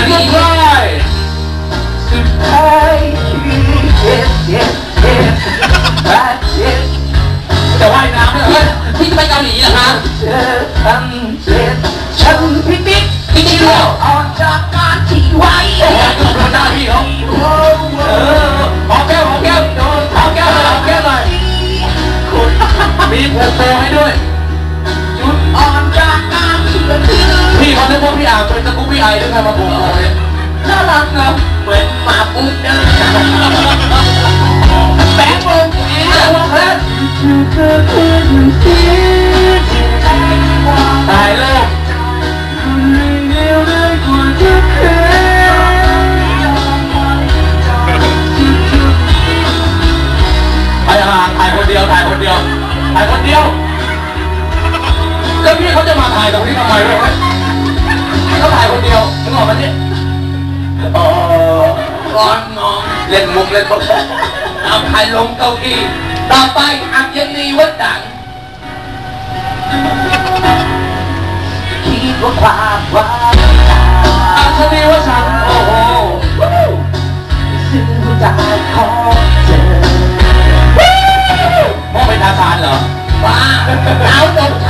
งปากอันนี้ได้สุดท้ายคือเจ็บเจ็บเจ็บบาดเจ็บจะว่ายน้ำเนี่ยพี่จะไปเกาหลีเหรอคะเธอทำเจ็บฉันพิมิตพี่จริงเหรอออกจากการที่ไว้โอ้ยดูหน้าพี่เขาเออหอมแก้มหอมแก้มโดนหอมแก้มหน่อยหอมแก้มหน่อยมีผูกโบให้ด้วยจุดอ่อนจากการเชื่พี่เขาเรียกว่าพี่อาเป็นตะกุกพี่ไอด้วยใครมาผูก ถ่ายคนเดียว แล้วพี่เขาจะมาถ่ายตรงนี้ทำไมวะพี่เขาถ่ายคนเดียวนึกออกไหมเนี่ยโอ้ร้อนงองเล่นมุกเล่นมุกเอาใครลงเก้าอี้ต่อไปอัญนีวัดดังคิดว่าความหวานอัศนีวสันต์โอ้โหซึ่งหัวใจของ เธอมอ